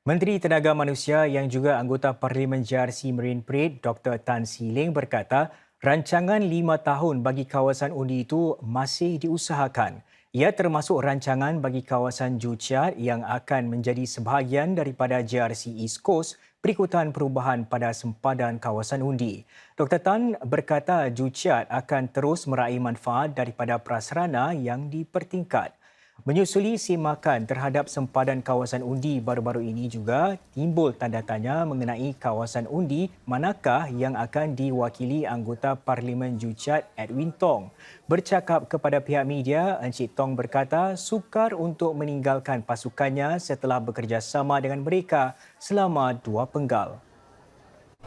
Menteri Tenaga Manusia yang juga anggota Parlimen JRC Marine Parade Dr. Tan See Leng berkata rancangan lima tahun bagi kawasan undi itu masih diusahakan. Ia termasuk rancangan bagi kawasan Juchiat yang akan menjadi sebahagian daripada JRC East Coast berikutan perubahan pada sempadan kawasan undi. Dr. Tan berkata Juchiat akan terus meraih manfaat daripada prasarana yang dipertingkat. Menyusuli semakan terhadap sempadan kawasan undi baru-baru ini juga timbul tanda tanya mengenai kawasan undi manakah yang akan diwakili anggota Parlimen Juchat Edwin Tong. Bercakap kepada pihak media, Encik Tong berkata sukar untuk meninggalkan pasukannya setelah bekerjasama dengan mereka selama dua penggal.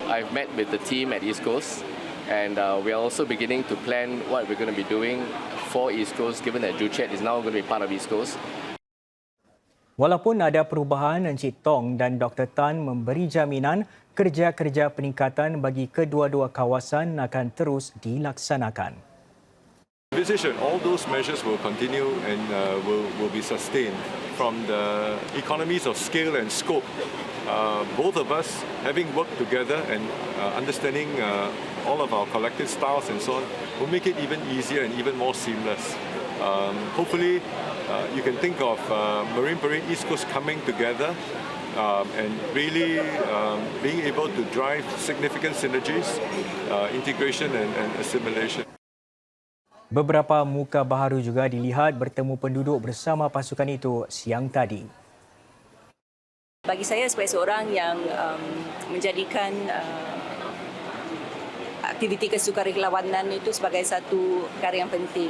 I've met with the team at East Coast and uh, we are also beginning to plan what we're going to be doing for East Coast given that Juchet is now going to be part of East Coast. Walaupun ada perubahan, Encik Tong dan Dr. Tan memberi jaminan kerja-kerja peningkatan bagi kedua-dua kawasan akan terus dilaksanakan. Decision, all those measures will continue and uh, will, will be sustained from the economies of scale and scope. Uh, both of us having worked together and uh, understanding uh, all of our collective styles and so on will make it even easier and even more seamless. Um, hopefully, uh, you can think of uh, Marine Parade East Coast coming together um, and really um, being able to drive significant synergies, uh, integration and, and assimilation. Beberapa muka baharu juga dilihat bertemu penduduk bersama pasukan itu siang tadi. Bagi saya sebagai seorang yang um, menjadikan uh, aktiviti kesukarelawanan itu sebagai satu perkara yang penting,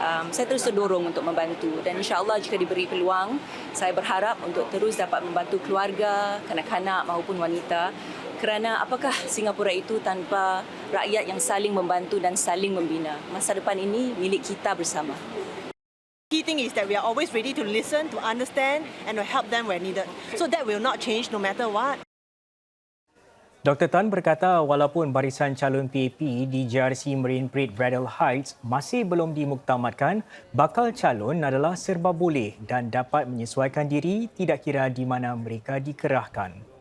um, saya terus terdorong untuk membantu dan insyaAllah jika diberi peluang, saya berharap untuk terus dapat membantu keluarga, kanak-kanak maupun wanita kerana apakah Singapura itu tanpa rakyat yang saling membantu dan saling membina. Masa depan ini milik kita bersama. Key thing is that we are always ready to listen, to understand and to help them where needed. So that will not change no matter what. Dr. Tan berkata walaupun barisan calon PAP di JRC Marine Parade Bradle Heights masih belum dimuktamadkan, bakal calon adalah serba boleh dan dapat menyesuaikan diri tidak kira di mana mereka dikerahkan.